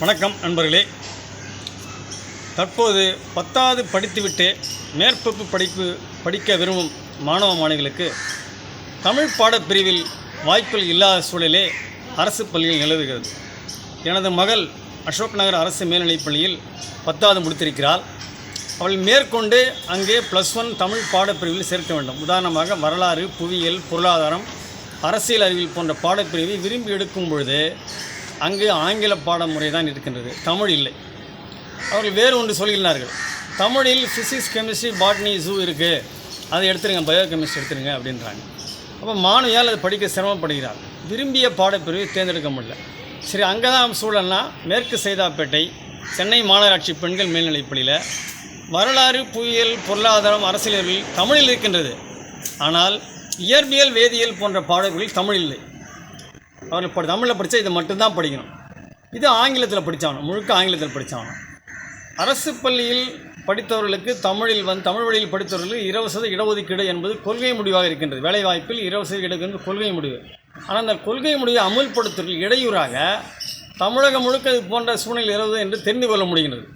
வணக்கம் நண்பர்களே. தற்போது பத்தாவது படித்துவிட்டு மேற்பப்பு படிப்பு படிக்க விரும்பும் மாணவ மாணவிகளுக்கு தமிழ் பாடப்பிரிவில் வாய்ப்புகள் இல்லாத சூழலே அரசு பள்ளியில் நிலவுகிறது. எனது மகள் அசோக் நகர் அரசு மேல்நிலைப் பள்ளியில் பத்தாவது முடித்திருக்கிறாள். அவள் மேற்கொண்டு அங்கே ப்ளஸ் ஒன் தமிழ் பாடப்பிரிவில் சேர்க்க வேண்டும். உதாரணமாக வரலாறு புவியியல் பொருளாதாரம் அரசியல் அறிவியல் போன்ற பாடப்பிரிவை விரும்பி எடுக்கும் பொழுது அங்கே ஆங்கில பாடமுறை தான் இருக்கின்றது. தமிழ் இல்லை. அவர்கள் வேறு ஒன்று சொல்கிறார்கள் தமிழில் ஃபிசிக்ஸ் கெமிஸ்ட்ரி பாட்னி ஜூ இருக்குது அதை எடுத்துருங்க பயோ கெமிஸ்ட்ரி எடுத்துருங்க அப்படின்றாங்க. அப்போ மாணவியால் அது படிக்க சிரமப்படுகிறார். விரும்பிய பாடப்பிரிவை தேர்ந்தெடுக்க முடியல. சரி அங்கே தான் சூழல்னா மேற்கு சைதாப்பேட்டை சென்னை மாநகராட்சி பெண்கள் மேல்நிலைப்பள்ளியில் வரலாறு புவியியல் பொருளாதாரம் அரசியலில் தமிழில் இருக்கின்றது. ஆனால் இயற்பியல் வேதியியல் போன்ற பாடல்களில் தமிழ் இல்லை. அவர்கள் இப்போ தமிழில் படித்தா இதை மட்டும்தான் படிக்கணும். இது ஆங்கிலத்தில் படித்தாகணும் முழுக்க ஆங்கிலத்தில் படித்தாகணும் அரசு பள்ளியில் படித்தவர்களுக்கு தமிழில் வந்து தமிழ் வழியில் படித்தவர்களுக்கு இலவச இடஒதுக்கீடு என்பது கொள்கை முடிவாக இருக்கின்றது. வேலைவாய்ப்பில் இலவச இடஒதுக்கீடு கொள்கை முடிவு. ஆனால் அந்த கொள்கை முடிவை அமுல்படுத்துவதில் இடையூறாக தமிழகம் முழுக்க இது போன்ற சூழ்நிலை இருந்தது என்று தெரிந்து கொள்ள முடிகின்றது.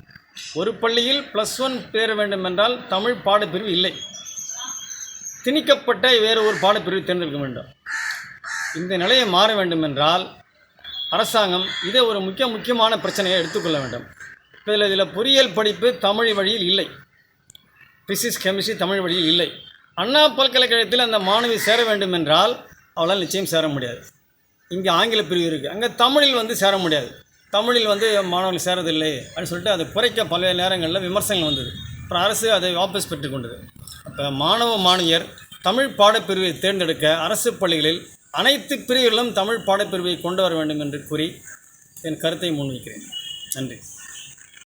ஒரு பள்ளியில் ப்ளஸ் ஒன் பேர வேண்டும் என்றால் தமிழ் பாடப்பிரிவு இல்லை. திணிக்கப்பட்ட வேறு ஒரு பாடப்பிரிவு தேர்ந்தெடுக்க வேண்டும். இந்த நிலையை மாற வேண்டும் என்றால் அரசாங்கம் இதை ஒரு முக்கிய முக்கியமான பிரச்சனையை எடுத்துக்கொள்ள வேண்டும். இதில் இதில் பொறியியல் படிப்பு தமிழ் வழியில் இல்லை. பிசிக்ஸ் கெமிஸ்ட்ரி தமிழ் வழியில் இல்லை. அண்ணா பல்கலைக்கழகத்தில் அந்த மாணவி சேர வேண்டும் என்றால் அவளால் நிச்சயம் சேர முடியாது. இங்கே ஆங்கில பிரிவு இருக்குது அங்கே தமிழில் வந்து சேர முடியாது. தமிழில் வந்து மாணவர்கள் சேரதில்லை அப்படின்னு சொல்லிட்டு அதை குறைக்க பல்வேறு நேரங்களில் விமர்சனங்கள் வந்தது. அப்புறம் அரசு அதை வாபஸ் பெற்றுக்கொண்டது அப்போ மாணவ மாணவியர் தமிழ் பாடப்பிரிவை தேர்ந்தெடுக்க அரசு பள்ளிகளில் அனைத்து பிரிவுகளிலும் தமிழ் பாடப்பிரிவை கொண்டு வர வேண்டும் என்று கூறி என் கருத்தை முன்வைக்கிறேன். நன்றி.